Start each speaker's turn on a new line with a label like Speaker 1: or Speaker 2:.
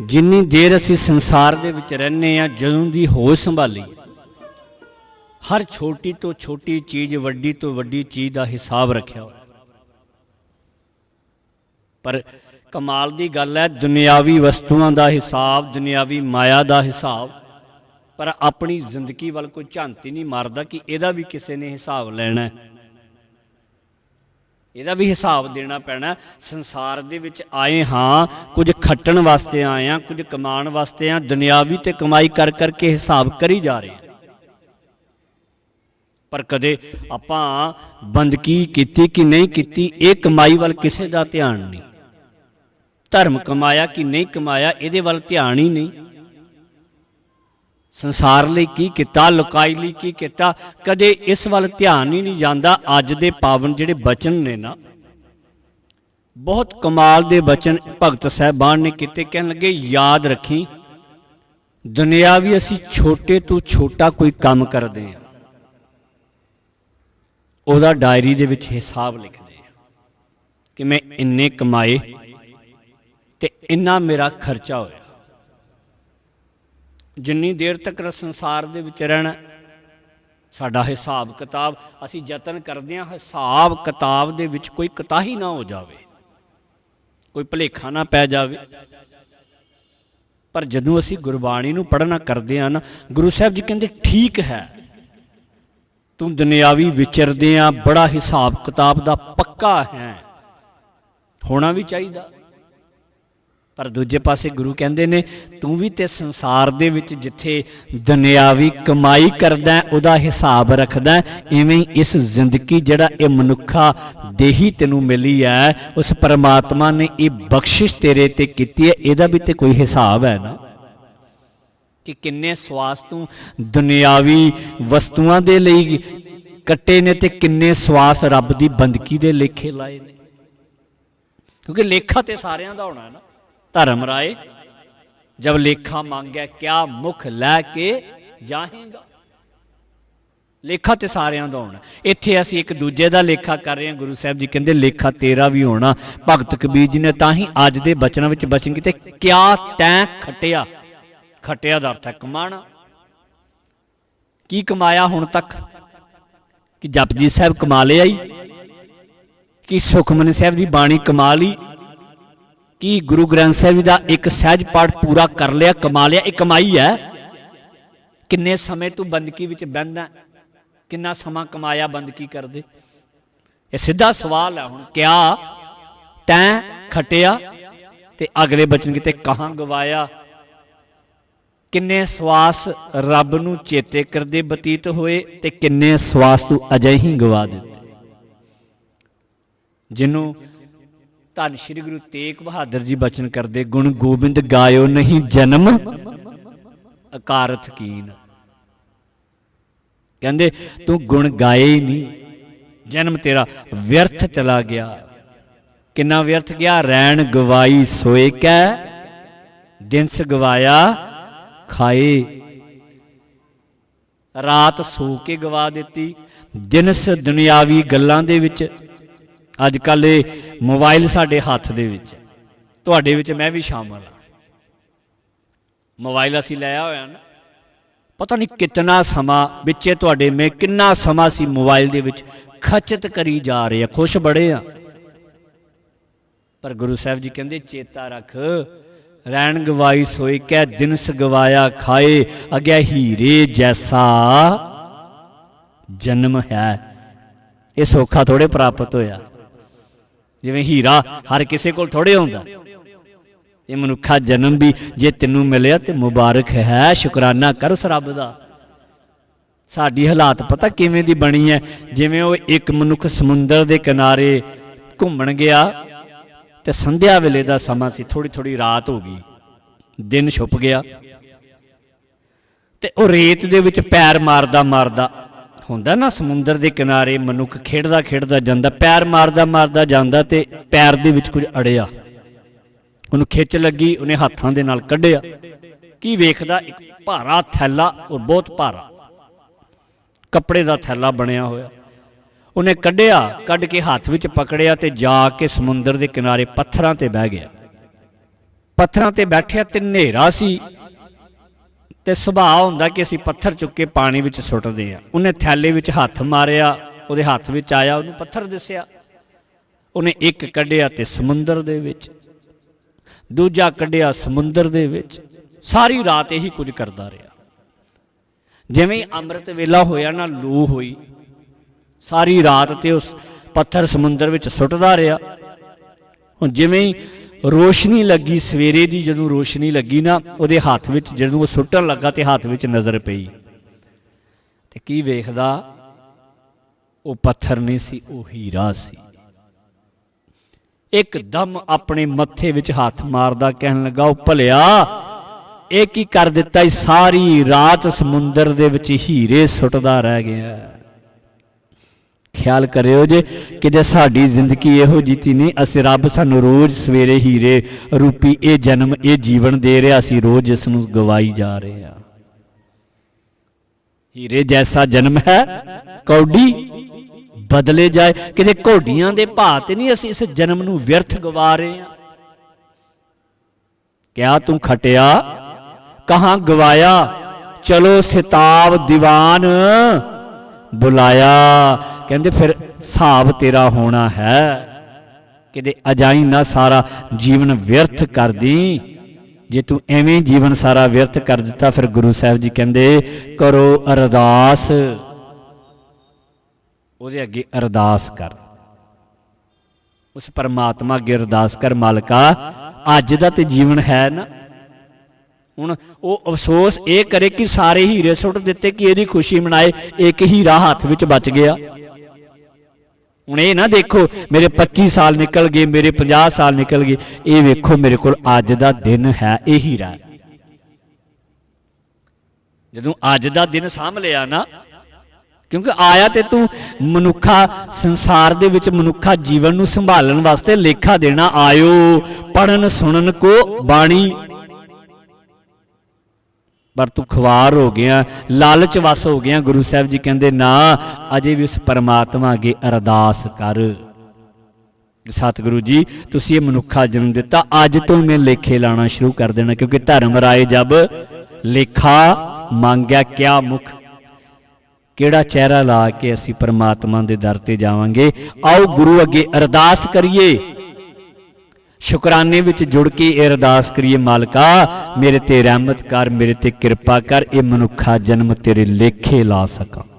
Speaker 1: ਜਿੰਨੀ ਦੇਰ ਅਸੀਂ ਸੰਸਾਰ ਦੇ ਵਿੱਚ ਰਹਿੰਦੇ ਆ ਜਦੋਂ ਦੀ ਹੋਸ਼ ਸੰਭਾਲੀ, ਹਰ ਛੋਟੀ ਤੋਂ ਛੋਟੀ ਚੀਜ਼ ਵੱਡੀ ਤੋਂ ਵੱਡੀ ਚੀਜ਼ ਦਾ ਹਿਸਾਬ ਰੱਖਿਆ ਹੋਇਆ। ਪਰ ਕਮਾਲ ਦੀ ਗੱਲ ਹੈ, ਦੁਨਿਆਵੀ ਵਸਤੂਆਂ ਦਾ ਹਿਸਾਬ, ਦੁਨਿਆਵੀ ਮਾਇਆ ਦਾ ਹਿਸਾਬ, ਪਰ ਆਪਣੀ ਜ਼ਿੰਦਗੀ ਵੱਲ ਕੋਈ ਝਾਂਤੀ ਨਹੀਂ ਮਾਰਦਾ ਕਿ ਇਹਦਾ ਵੀ ਕਿਸੇ ਨੇ ਹਿਸਾਬ ਲੈਣਾ ਹੈ। ਇਹਦਾ ਵੀ ਹਿਸਾਬ ਦੇਣਾ ਪੈਣਾ। ਸੰਸਾਰ ਦੇ ਵਿੱਚ ਆਏ ਹਾਂ, ਕੁਝ ਖੱਟਣ ਵਾਸਤੇ ਆਏ ਹਾਂ, ਕੁਝ ਕਮਾਉਣ ਵਾਸਤੇ ਆ ਦੁਨਿਆਵੀ ਤੇ ਕਮਾਈ ਕਰ ਕਰਕੇ ਹਿਸਾਬ ਕਰੀ ਜਾ ਰਹੇ ਪਰ ਕਦੇ ਆਪਾਂ ਬੰਦਗੀ ਕੀਤੀ ਕਿ ਨਹੀਂ ਕੀਤੀ, ਇਹ ਕਮਾਈ ਵੱਲ ਕਿਸੇ ਦਾ ਧਿਆਨ ਨਹੀਂ। ਧਰਮ ਕਮਾਇਆ ਕਿ ਨਹੀਂ ਕਮਾਇਆ, ਇਹਦੇ ਵੱਲ ਧਿਆਨ ਹੀ ਨਹੀਂ। ਸੰਸਾਰ ਲਈ ਕੀ ਕੀਤਾ, ਲੁਕਾਈ ਲਈ ਕੀ ਕੀਤਾ, ਕਦੇ ਇਸ ਵੱਲ ਧਿਆਨ ਹੀ ਨਹੀਂ ਜਾਂਦਾ, ਅੱਜ ਦੇ ਪਾਵਨ ਜਿਹੜੇ ਬਚਨ ਨੇ ਨਾ। ਬਹੁਤ ਕਮਾਲ ਦੇ ਬਚਨ ਭਗਤ ਸਾਹਿਬਾਨ ਨੇ ਕੀਤੇ, ਕਹਿਣ ਲੱਗੇ, ਯਾਦ ਰੱਖੀ ਦੁਨਿਆਵੀ ਅਸੀਂ ਛੋਟੇ ਤੋਂ ਛੋਟਾ ਕੋਈ ਕੰਮ ਕਰਦੇ ਹਾਂ। ਉਹਦਾ ਡਾਇਰੀ ਦੇ ਵਿੱਚ ਹਿਸਾਬ ਲਿਖਦੇ ਆ ਕਿ ਮੈਂ ਇੰਨੇ ਕਮਾਏ ਤੇ ਇੰਨਾ ਮੇਰਾ ਖਰਚਾ ਹੋਇਆ। ਜਿੰਨੀ ਦੇਰ ਤੱਕ ਸੰਸਾਰ ਦੇ ਵਿੱਚ ਰਹਿਣਾ, ਸਾਡਾ ਹਿਸਾਬ ਕਿਤਾਬ, ਅਸੀਂ ਯਤਨ ਕਰਦੇ ਹਾਂ, ਹਿਸਾਬ ਕਿਤਾਬ ਦੇ ਵਿੱਚ ਕੋਈ ਕਤਾਹੀ ਨਾ ਹੋ ਜਾਵੇ, ਕੋਈ ਭਲੇਖਾ ਨਾ ਪੈ ਜਾਵੇ। ਪਰ ਜਦੋਂ ਅਸੀਂ ਗੁਰਬਾਣੀ ਨੂੰ ਪੜ੍ਹਨਾ ਕਰਦੇ ਹਾਂ ਨਾ, ਗੁਰੂ ਸਾਹਿਬ ਜੀ ਕਹਿੰਦੇ, ਠੀਕ ਹੈ, ਤੂੰ ਦੁਨਿਆਵੀ ਵਿਚਰਦੇ ਆ ਬੜਾ ਹਿਸਾਬ ਕਿਤਾਬ ਦਾ ਪੱਕਾ ਹੈ, ਹੋਣਾ ਵੀ ਚਾਹੀਦਾ। ਪਰ ਦੂਜੇ ਪਾਸੇ ਗੁਰੂ ਕਹਿੰਦੇ ਨੇ ਤੂੰ ਵੀ ਤੇ ਸੰਸਾਰ ਦੇ ਵਿੱਚ ਜਿੱਥੇ ਦੁਨਿਆਵੀ ਕਮਾਈ ਕਰਦਾ ਉਹਦਾ ਹਿਸਾਬ ਰੱਖਦਾ ਹੈ, ਇਵੇਂ ਇਸ ਜ਼ਿੰਦਗੀ ਜਿਹੜਾ ਇਹ ਮਨੁੱਖਾ ਦੇਹੀ ਤੈਨੂੰ ਮਿਲੀ ਹੈ ਉਸ ਪਰਮਾਤਮਾ ਨੇ ਇਹ ਬਖਸ਼ਿਸ਼ ਤੇਰੇ ਤੇ ਕੀਤੀ ਹੈ ਇਹਦਾ ਵੀ ਤੇ ਕੋਈ ਹਿਸਾਬ ਹੈ ਨਾ? ਕਿ ਕਿੰਨੇ ਸਵਾਸ ਤੂੰ ਦੁਨਿਆਵੀ ਵਸਤੂਆਂ ਦੇ ਲਈ ਕੱਟੇ ਨੇ ਤੇ ਕਿੰਨੇ ਸਵਾਸ ਰੱਬ ਦੀ ਬੰਦਗੀ ਦੇ ਲੇਖੇ ਲਾਏ ਨੇ। ਕਿਉਂਕਿ ਲੇਖਾ ਤੇ ਸਾਰਿਆਂ ਦਾ ਹੋਣਾ ਹੈ ਨਾ। ਧਰਮ ਰਾਏ। ਜਬ ਲੇਖਾ ਮੰਗਿਆ ਕਿਆ ਮੁਖ ਲੈ ਕੇ ਜਾਹੇਗਾ? ਲੇਖਾ ਤੇ ਸਾਰਿਆਂ ਦਾ ਹੋਣਾ। ਇੱਥੇ ਅਸੀਂ ਇੱਕ ਦੂਜੇ ਦਾ ਲੇਖਾ ਕਰ ਰਹੇ ਹਾਂ। ਗੁਰੂ ਸਾਹਿਬ ਜੀ ਕਹਿੰਦੇ, ਲੇਖਾ ਤੇਰਾ ਵੀ ਹੋਣਾ। ਭਗਤ ਕਬੀਰ ਜੀ ਨੇ ਤਾਂ ਹੀ ਅੱਜ ਦੇ ਬਚਨਾਂ ਵਿੱਚ ਬਚਨ ਕੀਤੇ। ਕਿਆ ਤੈਂ ਖਟਿਆ? ਖਟਿਆ ਦਾ ਅਰਥ ਹੈ ਕਮਾਣਾ। ਕੀ ਕਮਾਇਆ ਹੁਣ ਤੱਕ? ਕਿ ਜਪਜੀ ਸਾਹਿਬ ਕਮਾ ਲਿਆ ਹੀ ਕਿ ਸੁਖਮਨੀ ਸਾਹਿਬ ਦੀ ਬਾਣੀ ਕਮਾ ਲਈ? ਕਿ ਗੁਰੂ ਗ੍ਰੰਥ ਸਾਹਿਬ ਜੀ ਦਾ ਇੱਕ ਸਹਿਜ ਪਾਠ ਪੂਰਾ ਕਰ ਲਿਆ, ਕਮਾ ਲਿਆ? ਇਹ ਕਮਾਈ ਹੈ। ਕਿੰਨੇ ਸਮੇਂ ਤੂੰ ਬੰਦਗੀ ਵਿੱਚ ਬਹਿੰਦਾ ਕਿੰਨਾ ਸਮਾਂ ਕਮਾਇਆ ਬੰਦਗੀ ਕਰਦੇ? ਇਹ ਸਿੱਧਾ ਸਵਾਲ ਹੈ ਹੁਣ। ਕਿਆ ਤੈਂ ਖਟਿਆ ਤੇ ਅਗਲੇ ਬਚਨ ਕਿਤੇ ਕਹਾਂ ਗਵਾਇਆ? ਕਿੰਨੇ ਸਵਾਸ ਰੱਬ ਨੂੰ ਚੇਤੇ ਕਰਦੇ ਬਤੀਤ ਹੋਏ ਤੇ ਕਿੰਨੇ ਸਵਾਸ ਤੂੰ ਅਜੇ ਹੀ ਗਵਾ ਦਿੱਤੇ? ਜਿਹਨੂੰ ਧੰਨ ਸ਼੍ਰੀ ਗੁਰੂ ਤੇਗ ਬਹਾਦਰ ਜੀ ਬਚਨ ਕਰਦੇ, ਗੁਣ ਗੋਬਿੰਦ ਗਾਇਓ ਨਹੀਂ ਜਨਮ ਅਕਾਰਥ ਕੀਨ। ਕਹਿੰਦੇ, ਤੂੰ ਗੁਣ ਗਾਏ ਹੀ ਨਹੀਂ, ਜਨਮ ਤੇਰਾ ਵਿਅਰਥ ਚਲਾ ਗਿਆ। ਕਿੰਨਾ ਵਿਅਰਥ ਗਿਆ? ਰੈਣ ਗਵਾਈ ਸੋਏ ਕੈ, ਦਿਨਸ ਗਵਾਇਆ ਖਾਏ। ਰਾਤ ਸੋ ਕੇ ਗਵਾ ਦਿੱਤੀ, ਦਿਨਸ ਦੁਨਿਆਵੀ ਗੱਲਾਂ ਦੇ ਵਿੱਚ ਅੱਜ ਕੱਲ ਇਹ ਮੋਬਾਈਲ ਸਾਡੇ ਹੱਥ ਦੇ ਵਿੱਚ ਹੈ। ਤੁਹਾਡੇ ਵਿੱਚ ਮੈਂ ਵੀ ਸ਼ਾਮਲ ਹਾਂ। ਮੋਬਾਈਲ ਅਸੀਂ ਲਿਆ ਹੋਇਆ ਨਾ, ਪਤਾ ਨਹੀਂ ਕਿੰਨਾ ਸਮਾਂ ਵਿੱਚੇ ਤੁਹਾਡੇ ਮੈਂ ਕਿੰਨਾ ਸਮਾਂ ਸੀ ਮੋਬਾਈਲ ਦੇ ਵਿੱਚ ਖਚਤ ਕਰੀ ਜਾ ਰਹੇ ਆ ਖੁਸ਼ ਬੜੇ ਆ ਪਰ ਗੁਰੂ ਸਾਹਿਬ ਜੀ ਕਹਿੰਦੇ, ਚੇਤਾ ਰੱਖ, ਰਹਿਣ ਗਵਾਈ ਸੋਈ ਕੈ ਦਿਨਸ ਗਵਾਇਆ ਖਾਏ, ਅਗਿਆ ਹੀਰੇ ਜੈਸਾ ਜਨਮ ਹੈ। ਇਹ ਸੌਖਾ ਥੋੜੇ ਪ੍ਰਾਪਤ ਹੋਇਆ। ਜਿਵੇਂ ਹੀਰਾ, ਹਰ ਕਿਸੇ ਕੋਲ ਥੋੜੇ ਹੁੰਦਾ। ਇਹ ਮਨੁੱਖਾ ਜਨਮ ਵੀ ਜੇ ਤੈਨੂੰ ਮਿਲਿਆ ਤੇ ਮੁਬਾਰਕ ਹੈ, ਸ਼ੁਕਰਾਨਾ ਕਰ ਉਸ ਰੱਬ ਦਾ। ਸਾਡੀ ਹਾਲਾਤ ਪਤਾ ਕਿਵੇਂ ਦੀ ਬਣੀ ਹੈ ਜਿਵੇਂ ਉਹ ਇੱਕ ਮਨੁੱਖ ਸਮੁੰਦਰ ਦੇ ਕਿਨਾਰੇ ਘੁੰਮਣ ਗਿਆ ਤੇ ਸੰਧਿਆ ਵੇਲੇ ਦਾ ਸਮਾਂ ਸੀ ਥੋੜੀ ਥੋੜੀ ਰਾਤ ਹੋ ਗਈ। ਦਿਨ ਛੁਪ ਗਿਆ। ਤੇ ਉਹ ਰੇਤ ਦੇ ਵਿੱਚ ਪੈਰ ਮਾਰਦਾ ਮਾਰਦਾ ਹੁੰਦਾ ਨਾ, ਸਮੁੰਦਰ ਦੇ ਕਿਨਾਰੇ ਮਨੁੱਖ ਖੇਡਦਾ ਖੇਡਦਾ ਜਾਂਦਾ, ਪੈਰ ਮਾਰਦਾ ਮਾਰਦਾ ਜਾਂਦਾ ਤੇ ਪੈਰ ਦੇ ਵਿੱਚ ਕੁਝ ਅੜਿਆ। ਉਹਨੂੰ ਖਿੱਚ ਲੱਗੀ, ਉਹਨੇ ਹੱਥਾਂ ਦੇ ਨਾਲ ਕੱਢਿਆ। ਕੀ ਵੇਖਦਾ? ਇੱਕ ਭਾਰਾ ਥੈਲਾ ਔਰ ਬਹੁਤ ਭਾਰਾ। ਕੱਪੜੇ ਦਾ ਥੈਲਾ ਬਣਿਆ ਹੋਇਆ। ਉਹਨੇ ਕੱਢਿਆ, ਕੱਢ ਕੇ ਹੱਥ ਵਿੱਚ ਪਕੜਿਆ ਤੇ ਜਾ ਕੇ ਸਮੁੰਦਰ ਦੇ ਕਿਨਾਰੇ ਪੱਥਰਾਂ ਤੇ ਬਹਿ ਗਿਆ। ਪੱਥਰਾਂ ਤੇ ਬੈਠਿਆ ਤੇ ਹਨੇਰਾ ਸੀ। ਤੇ ਸੁਭਾਅ ਹੁੰਦਾ ਕਿ ਅਸੀਂ ਪੱਥਰ ਚੁੱਕ ਕੇ ਪਾਣੀ ਵਿੱਚ ਸੁੱਟਦੇ ਆ ਉਹਨੇ ਥੈਲੇ ਵਿੱਚ ਹੱਥ ਮਾਰਿਆ, ਉਹਦੇ ਹੱਥ ਵਿੱਚ ਆਇਆ, ਉਹਨੂੰ ਪੱਥਰ ਦਿਸਿਆ। ਉਹਨੇ ਇੱਕ ਕੱਢਿਆ ਤੇ ਸਮੁੰਦਰ ਦੇ ਵਿੱਚ, ਦੂਜਾ ਕੱਢਿਆ ਸਮੁੰਦਰ ਦੇ ਵਿੱਚ। ਸਾਰੀ ਰਾਤ ਇਹੀ ਕੁਝ ਕਰਦਾ ਰਿਹਾ। ਜਿਵੇਂ ਅੰਮ੍ਰਿਤ ਵੇਲਾ ਹੋਇਆ ਨਾ, ਲੂ ਹੋਈ। ਸਾਰੀ ਰਾਤ ਤੇ ਉਸ ਪੱਥਰ ਸਮੁੰਦਰ ਵਿੱਚ ਸੁੱਟਦਾ ਰਿਹਾ। ਹੁਣ ਜਿਵੇਂ ਹੀ ਰੋਸ਼ਨੀ ਲੱਗੀ ਸਵੇਰੇ ਦੀ, ਜਦੋਂ ਰੋਸ਼ਨੀ ਲੱਗੀ ਨਾ, ਉਹਦੇ ਹੱਥ ਵਿੱਚ, ਜਦੋਂ ਉਹ ਸੁੱਟਣ ਲੱਗਾ ਤੇ ਹੱਥ ਵਿੱਚ ਨਜ਼ਰ ਪਈ। ਤੇ ਕੀ ਵੇਖਦਾ? ਉਹ ਪੱਥਰ ਨਹੀਂ ਸੀ, ਉਹ ਹੀਰਾ ਸੀ। ਇੱਕਦਮ ਆਪਣੇ ਮੱਥੇ ਵਿੱਚ ਹੱਥ ਮਾਰਦਾ ਕਹਿਣ ਲੱਗਾ, ਉਹ ਭਲਿਆ, ਇਹ ਕੀ ਕਰ ਦਿੱਤਾ ਈ? ਸਾਰੀ ਰਾਤ ਸਮੁੰਦਰ ਦੇ ਵਿੱਚ ਹੀਰੇ ਸੁੱਟਦਾ ਰਹਿ ਗਿਆ। ਖਿਆਲ ਕਰਿਓ ਜੇ ਕਿਤੇ ਸਾਡੀ ਜ਼ਿੰਦਗੀ ਇਹੋ ਜੀਤੀ ਨਹੀਂ, ਅਸੀਂ ਰੱਬ ਸਾਨੂੰ ਰੋਜ਼ ਸਵੇਰੇ ਹੀਰੇ, ਰੂਪੀ ਇਹ ਜਨਮ, ਇਹ ਜੀਵਨ ਦੇ ਰਿਹਾ ਸੀ ਰੋਜ਼ ਇਸ ਨੂੰ ਗਵਾਈ ਜਾ ਰਹੇ ਆ ਹੀਰੇ ਜੈਸਾ ਜਨਮ ਹੈ, ਕੌਡੀ ਬਦਲੇ ਜਾਏ ਕਿਤੇ ਘੋੜੀਆਂ ਦੇ ਭਾਅ ਤੇ ਨਹੀਂ ਅਸੀਂ ਇਸ ਜਨਮ ਨੂੰ ਵਿਅਰਥ ਗਵਾ ਰਹੇ ਹਾਂ। ਕਿਆ ਤੂੰ ਖਟਿਆ? ਕਹਾਂ ਗਵਾਇਆ? ਚਲੋ ਸਿਤਾਬ ਦੀਵਾਨ ਬੁਲਾਇਆ। ਕਹਿੰਦੇ, ਫਿਰ ਹਿਸਾਬ ਤੇਰਾ ਹੋਣਾ ਹੈ। ਕਿਤੇ ਅਜਾਈ ਨਾ ਸਾਰਾ ਜੀਵਨ ਵਿਅਰਥ ਕਰਦੀ ਜੇ ਤੂੰ ਐਵੇਂ ਜੀਵਨ ਸਾਰਾ ਵਿਅਰਥ ਕਰ ਦਿੱਤਾ, ਫਿਰ ਗੁਰੂ ਸਾਹਿਬ ਜੀ ਕਹਿੰਦੇ, ਕਰੋ ਅਰਦਾਸ। ਉਹਦੇ ਅੱਗੇ ਅਰਦਾਸ ਕਰ। ਉਸ ਪਰਮਾਤਮਾ ਅੱਗੇ ਅਰਦਾਸ ਕਰ, ਮਾਲਕਾ, ਅੱਜ ਦਾ ਤੇ ਜੀਵਨ ਹੈ ਨਾ? ਹੁਣ ਉਹ ਅਫਸੋਸ ਇਹ ਕਰੇ ਕਿ ਸਾਰੇ ਹੀਰੇ ਸੁੱਟ ਦਿੱਤੇ ਕਿ ਇਹਦੀ ਖੁਸ਼ੀ ਮਨਾਏ, ਇੱਕ ਹੀਰਾ ਹੱਥ ਵਿੱਚ ਬਚ ਗਿਆ। ਹੁਣ ਇਹ ਨਾ ਦੇਖੋ, ਮੇਰੇ 25 ਸਾਲ ਨਿਕਲ ਗਏ, ਮੇਰੇ 50 ਸਾਲ ਨਿਕਲ ਗਏ, ਇਹ ਵੇਖੋ ਮੇਰੇ ਕੋਲ ਅੱਜ ਦਾ ਦਿਨ ਹੈ ਇਹ ਹੀਰਾ ਜਦੋਂ ਅੱਜ ਦਾ ਦਿਨ ਸਾਂਭ ਲਿਆ ਨਾ, ਕਿਉਂਕਿ ਆਇਆ ਤੇ ਤੂੰ ਮਨੁੱਖਾ ਸੰਸਾਰ ਦੇ ਵਿੱਚ ਮਨੁੱਖਾ ਜੀਵਨ ਨੂੰ ਸੰਭਾਲਣ ਵਾਸਤੇ ਲੇਖਾ ਦੇਣਾ, ਆਇਓ ਪੜਨ ਸੁਣਨ ਕੋ ਬਾਣੀ ਪਰ ਤੂੰ ਖਵਾਰ ਹੋ ਗਿਆ, ਲਾਲਚ ਵਸ ਹੋ ਗਿਆ। ਗੁਰੂ ਸਾਹਿਬ ਜੀ ਕਹਿੰਦੇ, ਨਾ, ਅਜੇ ਵੀ ਉਸ ਪਰਮਾਤਮਾ ਅੱਗੇ ਅਰਦਾਸ ਕਰ। ਸਤਿਗੁਰੂ ਜੀ, ਤੁਸੀਂ ਇਹ ਮਨੁੱਖਾ ਜਨਮ ਦਿੱਤਾ। ਅੱਜ ਤੋਂ ਮੈਂ ਲੇਖੇ ਲਾਣਾ ਸ਼ੁਰੂ ਕਰ ਦੇਣਾ, ਕਿਉਂਕਿ ਧਰਮ ਰਾਏ ਜਬ ਲੇਖਾ ਮੰਗਿਆ, ਕਿਆ ਮੁਖ? ਕਿਹੜਾ ਚਿਹਰਾ ਲਾ ਕੇ ਅਸੀਂ ਪਰਮਾਤਮਾ ਦੇ ਦਰ ਤੇ ਜਾਵਾਂਗੇ? ਆਓ ਗੁਰੂ ਅੱਗੇ ਅਰਦਾਸ ਕਰੀਏ। ਸ਼ੁਕਰਾਨੇ ਵਿੱਚ ਜੁੜ ਕੇ ਇਹ ਅਰਦਾਸ ਕਰੀਏ, ਮਾਲਕਾ, ਮੇਰੇ ਤੇ ਰਹਿਮਤ ਕਰ, ਮੇਰੇ ਤੇ ਕਿਰਪਾ ਕਰ, ਇਹ ਮਨੁੱਖਾ ਜਨਮ ਤੇਰੇ ਲੇਖੇ ਲਾ ਸਕਾਂ।